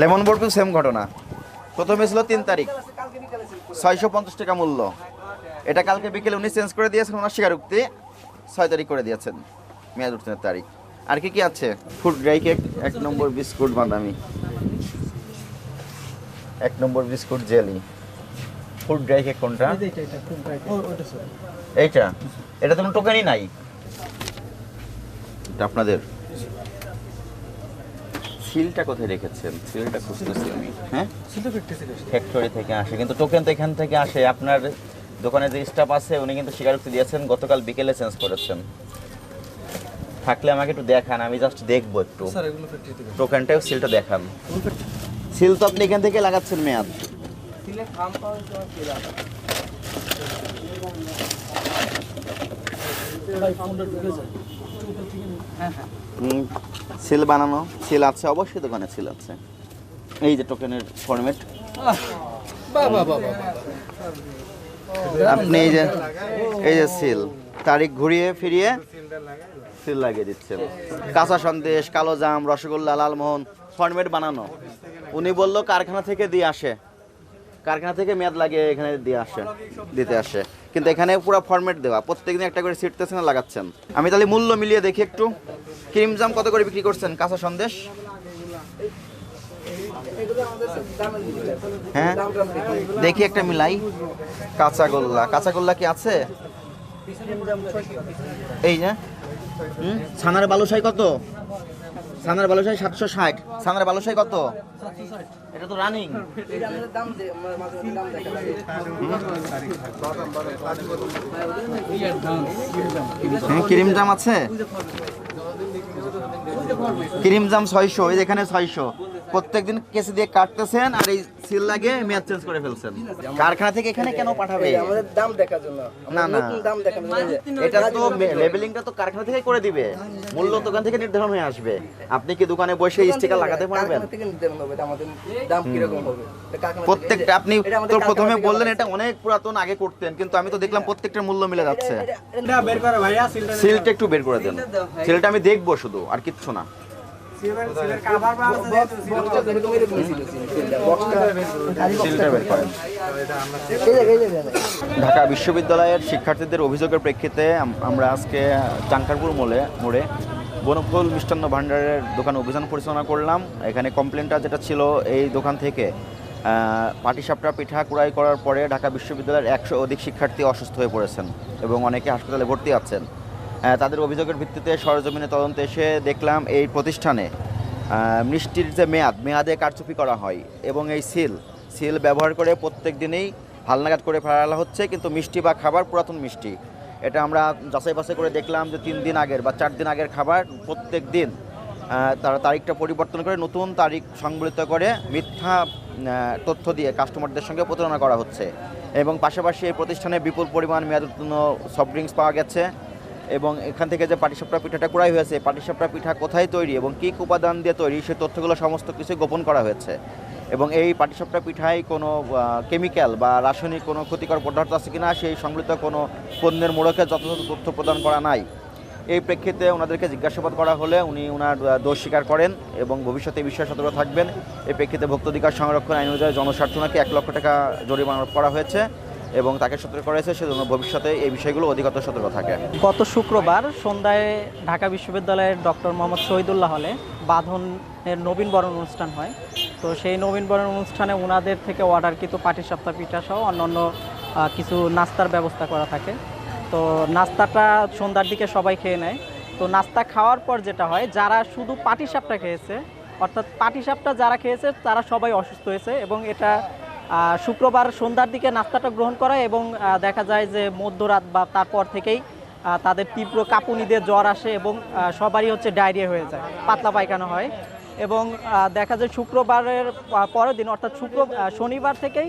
Lemon বরফিও same ঘটনা। প্রথমে ছিল তিন তারিখ। ছয়শো পঞ্চাশ টাকা মূল্য। এটা কালকে বিকেলে উনি চেঞ্জ করে দিয়েছেন ওনার স্বীকারোক্তি। ছয় তারিখ করে দিয়েছেন মেয়াদ উত্তীর্ণের তারিখ। আর কি কি আছে? ফুড ড্রাই কেক এক নম্বর বিস্কুট বাদামি। এক number biscuit jelly. Food dry cake কোনটা? এইটা এটা তো কোনো টোকেনই নাই। এটা আপনাদের। সিলটা কোথায় রেখেছেন? সিলটা খুঁজতেছি আমি। হ্যাঁ? ফ্যাক্টরি থেকে আসে। কিন্তু টোকেন তো এখান থেকে আসে। আপনার দোকানে যে স্টাফ আছে উনি কিন্তু স্বীকারোক্তি দিয়েছেন গতকাল বিকেলে চেঞ্জ করেছেন। থাকলে আমাকে একটু দেখান আমি জাস্ট দেখব একটু। টোকেনটাও সিলটা দেখান। সিল তো আপনি এখান থেকে লাগাচ্ছেন মেয়াদ। সিল বানানো সিল আছে অবশ্যই দোকানে সিল আছে। এই যে টোকেনের ফরম্যাট আপনি এই যে এই যে সিল তারিখ ঘুরিয়ে ফিরিয়ে সিল লাগিয়ে দিচ্ছেন। কাঁচা সন্দেশ কালো জাম রসগোল্লা লালমোহন ফরম্যাট বানানো। উনি বলল কারখানা থেকে দিয়ে আসে। কারখানা থেকে মেয়াদ লাগিয়ে এখানে দিয়ে আসে, দিতে আসে। কিন্তু এখানে পুরো ফরম্যাট দেওয়া, প্রত্যেকদিন একটা করে সিটতেছেন আর লাগাচ্ছেন। আমি তাহলে মূল্য মিলিয়ে দেখি একটু। ক্রিম জাম কত করে বিক্রি করছেন? কাঁচা সন্দেশ? হ্যাঁ? দেখি একটা মিলাই। কাঁচা গোল্লা। কাঁচা গোল্লা কি আছে? এই না হুম? ছানার বালুশাই কত? ছানার বালুশাই সাতশো ষাট। ছানার বালুশাই কত? এটা তো রানিং হ্যাঁ ক্রিম জাম আছে? ক্রিম জাম ছয়শো এখানে ছয়শো। প্রত্যেকদিন কেসি দিয়ে কাটতেছেন আর এই সিল লাগে মেয়াদ চেঞ্জ করে ফেলছেন। কারখানা থেকে এখানে কেন পাঠাবে? আমাদের দাম দেখার জন্য। না, না। দাম দেখানোর জন্য। এটা তো লেবেলিংটা তো কারখানা থেকে করে দিবে। মূল্য দোকান থেকে নির্ধারণ হয়ে আসবে। আপনি কি দোকানে বসে স্টিকার লাগাতে পারবেন? থেকে নির্ধারণ হবে। আমাদের দাম কীরকম হবে? এটা কারখানা থেকে- প্রত্যেকটা আপনি তো প্রথমে বললেন এটা অনেক পুরাতন আগে করতেন কিন্তু আমি তো দেখলাম প্রত্যেকটার মূল্য মিলে যাচ্ছে। এটা- এটা বের করে ভাইয়া সিলটা সিলটা একটু বের করে দেন। সিলটা আমি দেখব শুধু আর কিচ্ছু না। ঢাকা বিশ্ববিদ্যালয়ের শিক্ষার্থীদের অভিযোগের প্রেক্ষিতে আমরা আজকে চাঙ্কারপুর মোড়ে মোড়ে বনফুল মিষ্টান্ন ভাণ্ডারের দোকানে অভিযান পরিচালনা করলাম। এখানে কমপ্লেনটা যেটা ছিল এই দোকান থেকে পাটিসাপটা পিঠা কুড়াই করার পরে ঢাকা বিশ্ববিদ্যালয়ের একশো অধিক শিক্ষার্থী অসুস্থ হয়ে পড়েছেন এবং অনেকে হাসপাতালে ভর্তি আছেন। তাদের অভিযোগের ভিত্তিতে সরজমিনে তদন্তে এসে দেখলাম এই প্রতিষ্ঠানে মিষ্টির যে মেয়াদ, মেয়াদে কারচুপি করা হয় এবং এই সিল সিল ব্যবহার করে প্রত্যেক দিনেই হালনাগাদ করে ফেলা হচ্ছে, কিন্তু মিষ্টি বা খাবার পুরাতন মিষ্টি। এটা আমরা যাচাই বাছাই করে দেখলাম যে তিন দিন আগের বা চার দিন আগের খাবার প্রত্যেক দিন তারা তারিখটা পরিবর্তন করে নতুন তারিখ সংবলিত করে মিথ্যা তথ্য দিয়ে কাস্টমারদের সঙ্গে প্রতারণা করা হচ্ছে। এবং পাশাপাশি এই প্রতিষ্ঠানে বিপুল পরিমাণ মেয়াদ সফট ড্রিঙ্কস পাওয়া গেছে। এবং এখান থেকে যে পাটিসাপটা পিঠাটা করাই হয়েছে পাটিসাপটা পিঠা কোথায় তৈরি এবং কী উপাদান দিয়ে তৈরি, সেই তথ্যগুলো সমস্ত কিছু গোপন করা হয়েছে। এবং এই পাটিসাপটা পিঠায় কোনো কেমিক্যাল বা রাসায়নিক কোনো ক্ষতিকর পদার্থ আছে কিনা, সেই সংবলিত কোনো পণ্যের মোড়কে যথাযথ তথ্য প্রদান করা নাই। এই প্রেক্ষিতে ওনাদেরকে জিজ্ঞাসাবাদ করা হলে উনি ওনার দোষ স্বীকার করেন এবং ভবিষ্যতে বিষয়ে সতর্ক থাকবেন। এই প্রেক্ষিতে ভোক্তাধিকার সংরক্ষণ আইন অনুযায়ী জনস্বার্থনাকে এক লক্ষ টাকা জরিমানা করা হয়েছে। এবং তাকে সতর্ক করা হয়েছে সেজন্য ভবিষ্যতে এই বিষয়গুলো অধিকতর সতর্ক থাকে। গত শুক্রবার সন্ধ্যায় ঢাকা বিশ্ববিদ্যালয়ের ডক্টর মোহাম্মদ শহীদুল্লাহ হলে বাঁধনের নবীনবরণ অনুষ্ঠান হয়। তো সেই নবীনবরণ অনুষ্ঠানে ওনাদের থেকে অর্ডার অর্ডারকৃত পাটিসাপ্তাহ পিঠা সহ অন্যান্য কিছু নাস্তার ব্যবস্থা করা থাকে। তো নাস্তাটা সন্ধ্যার দিকে সবাই খেয়ে নেয়। তো নাস্তা খাওয়ার পর যেটা হয়, যারা শুধু পাটিসাপটা খেয়েছে, অর্থাৎ পাটিসাপটা যারা খেয়েছে, তারা সবাই অসুস্থ হয়েছে এবং এটা শুক্রবার সন্ধ্যার দিকে নাস্তাটা গ্রহণ করা এবং দেখা যায় যে মধ্যরাত বা তারপর থেকেই তাদের তীব্র কাঁপুনিদের জ্বর আসে এবং সবারই হচ্ছে ডায়রিয়া হয়ে যায়, পাতলা পায়খানা হয়। এবং দেখা যায় শুক্রবারের পরের দিন, অর্থাৎ শুক্র শনিবার থেকেই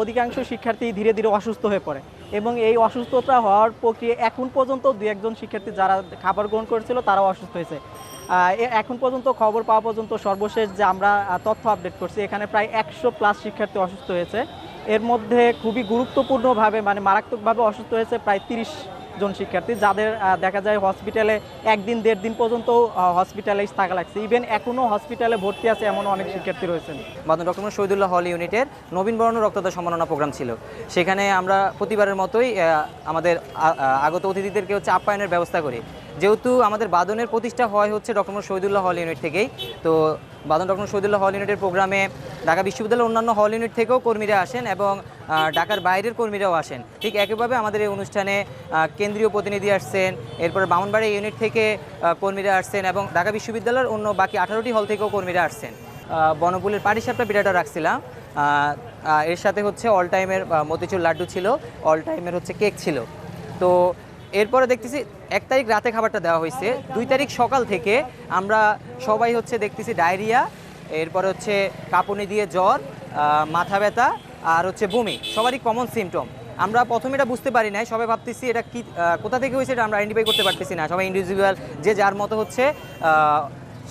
অধিকাংশ শিক্ষার্থী ধীরে ধীরে অসুস্থ হয়ে পড়ে। এবং এই অসুস্থতা হওয়ার প্রক্রিয়া এখন পর্যন্ত দু একজন শিক্ষার্থী যারা খাবার গ্রহণ করেছিল, তারাও অসুস্থ হয়েছে। এখন পর্যন্ত খবর পাওয়া পর্যন্ত সর্বশেষ যে আমরা তথ্য আপডেট করছি, এখানে প্রায় একশো প্লাস শিক্ষার্থী অসুস্থ হয়েছে। এর মধ্যে খুবই গুরুত্বপূর্ণভাবে মানে মারাত্মকভাবে অসুস্থ হয়েছে প্রায় তিরিশ জন শিক্ষার্থী যাদের দেখা যায় হসপিটালে একদিন দেড় দিন পর্যন্ত হসপিটালে থাকা লাগছে। ইভেন এখনও হসপিটালে ভর্তি আছে এমন অনেক শিক্ষার্থী রয়েছেন। বাদন ডক্টর শহীদুল্লাহ হল ইউনিটের নবীন বরণ রক্তদান সম্মাননা প্রোগ্রাম ছিল। সেখানে আমরা প্রতিবারের মতোই আমাদের আগত অতিথিদেরকে হচ্ছে আপ্যায়নের ব্যবস্থা করি। যেহেতু আমাদের বাদনের প্রতিষ্ঠা হয় হচ্ছে ডক্টর শহীদুল্লাহ হল ইউনিট থেকেই, তো বাদন ডক্টর শহীদুল্লাহ হল ইউনিটের প্রোগ্রামে ঢাকা বিশ্ববিদ্যালয়ের অন্যান্য হল ইউনিট থেকেও কর্মীরা আসেন এবং ঢাকার বাইরের কর্মীরাও আসেন। ঠিক একইভাবে আমাদের এই অনুষ্ঠানে কেন্দ্রীয় প্রতিনিধি আসছেন, এরপর বামনবাড়ি ইউনিট থেকে কর্মীরা আসছেন এবং ঢাকা বিশ্ববিদ্যালয়ের অন্য বাকি আঠারোটি হল থেকেও কর্মীরা আসছেন। বনপুলের পাটিসাপটা পিঠাটা রাখছিলাম। এর সাথে হচ্ছে অল টাইমের মতিচুর লাড্ডু ছিল অল টাইমের হচ্ছে কেক ছিল। তো এরপরে দেখতেছি এক তারিখ রাতে খাবারটা দেওয়া হয়েছে। দুই তারিখ সকাল থেকে আমরা সবাই হচ্ছে দেখতেছি ডায়রিয়া, এরপরে হচ্ছে কাঁপুনি দিয়ে জ্বর মাথা ব্যথা আর হচ্ছে বমি, সবারই কমন সিমটম আমরা প্রথমে এটা বুঝতে পারি নাই, সবাই ভাবতেছি এটা কি কোথা থেকে হয়েছে এটা আমরা আইডেন্টিফাই করতে পারতেছি না। সবাই ইন্ডিভিজুয়াল যে যার মতো হচ্ছে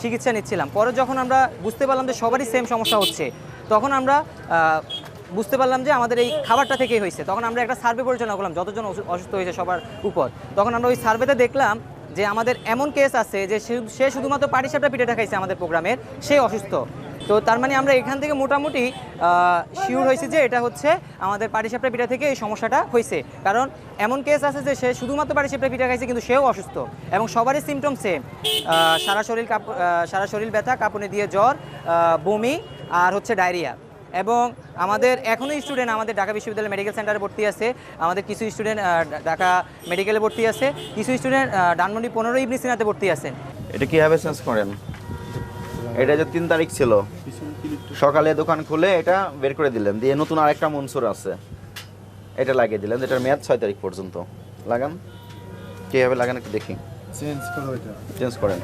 চিকিৎসা নিচ্ছিলাম। পরে যখন আমরা বুঝতে পারলাম যে সবারই সেম সমস্যা হচ্ছে, তখন আমরা বুঝতে পারলাম যে আমাদের এই খাবারটা থেকেই হয়েছে। তখন আমরা একটা সার্ভে পরিচালনা করলাম, যতজন অসু- অসুস্থ হয়েছে সবার উপর। তখন আমরা ওই সার্ভেতে দেখলাম যে আমাদের এমন কেস আছে যে সে- শুধুমাত্র পাটিসাপটা পিঠেটা খাইছে আমাদের প্রোগ্রামের, সে অসুস্থ। তো তার মানে আমরা এখান থেকে মোটামুটি শিওর হয়েছি যে এটা হচ্ছে আমাদের পাটিসাপটা পিঠা থেকে এই সমস্যাটা হয়েছে। কারণ এমন কেস আছে যে সে শুধুমাত্র পাটিসাপটা পিঠা খাইছে কিন্তু সেও অসুস্থ এবং সবারই সিমটম সেম সারা শরীর কাপ সারা শরীর ব্যথা, কাঁপুনি দিয়ে জ্বর বমি আর হচ্ছে ডায়রিয়া এবং আমাদের এখনও স্টুডেন্ট আমাদের ঢাকা বিশ্ববিদ্যালয় মেডিকেল সেন্টারে ভর্তি আছে। আমাদের কিছু স্টুডেন্ট ঢাকা মেডিকেলে ভর্তি আছে। কিছু স্টুডেন্ট ডানমন্ডি পনেরো ইবনি সিনাতে ভর্তি আছেন। এটা কীভাবে চেঞ্জ করেন? এটা যে তিন তারিখ ছিল। সকালে দোকান খুলে এটা বের করে দিলেন। দিয়ে নতুন আরেকটা মনসুর আছে। এটা লাগিয়ে দিলেন। এটার মেয়াদ ছয় তারিখ পর্যন্ত। লাগান? কীভাবে লাগান একটু দেখি। চেঞ্জ করো এটা। চেঞ্জ করেন।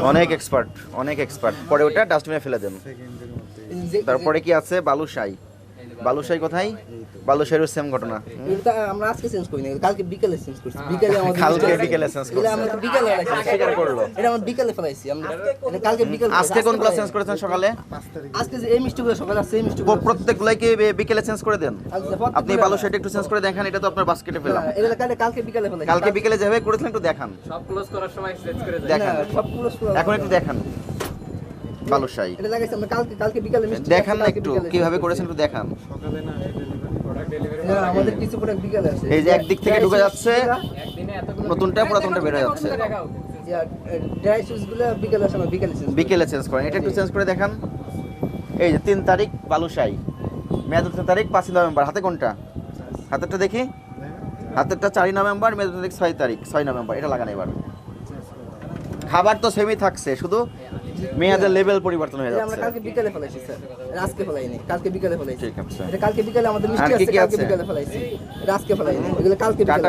অনেক এক্সপার্ট অনেক এক্সপার্ট পরে ওটা ডাস্টবিনে ফেলে দেন তারপরে কি আছে? বালুশাই। বালুশাই কোথায়? বালুশাইয়ের সেম ঘটনা। এটা আমরা আজকে চেঞ্জ করি না কালকে বিকেলে চেঞ্জ করছি। বিকেলে আমাদের কালকে বিকেলে change এটা আমরা তো বিকেলে স্বীকার করল। এটা আমরা বিকেলে ফেলাইছি আমরা কালকে বিকেলে আজকে কোনগুলো চেঞ্জ করেছেন সকালে? আজকে যে এই মিষ্টিগুলো সকালে আসছে এই মিষ্টিগুলো। প্রত্যেকগুলাই কি বিকেলে চেঞ্জ করে দেন? আচ্ছা, আপনি বালুশাইটা একটু চেঞ্জ করে দেখেন এটা তো আপনার বাস্কেটে পেলাম। না, এটা কালকে কালকে বিকেলে ফেলাইছি। কালকে বিকেলে যেভাবে করেছিলেন একটু দেখান। না, দেখান। সবগুলো শুরু- এখন একটু দেখান। বালুশাই এটা লাগাইছি আমরা কালকে কালকে বিকেলে মিষ্টি দেখান না একটু কীভাবে করেছেন একটু দেখান। সকালে না আমাদের কিছু প্রোডাক্ট বিকেলে আসে এই যে একদিক থেকে ঢুকে যাচ্ছে নতুনটা পুরাতনটা বেরো যাচ্ছে। ড্রাই শুজগুলো বিকেলে বিকেলে চেঞ্জ বিকেলে চেঞ্জ করেন। এটা একটু চেঞ্জ করে দেখান। এই যে তিন তারিখ বালুশাই মেয়াদ তিন তারিখ পাঁচই নভেম্বর। হাতে কোনটা? হাতেরটা দেখি। হাতেরটা চারই নভেম্বর মেয়াদ তারিখ ছয় তারিখ ছয় নভেম্বর। এটা লাগান এবার। খাবার তো সেমই থাকছে শুধু মেয়াদের লেভেল পরিবর্তন হয়ে যাচ্ছে আমরা কালকে বিকেলে ফলাইছি স্যার। আজকে ফলাইনি কালকে বিকেলে ফলাইছি। ঠিক আছে। এটা কালকে বিকেলে আমাদের মিষ্টি আছে কালকে? বিকেলে ফলাইছি। আজকে ফলাইনি এগুলো কালকে বিকেলে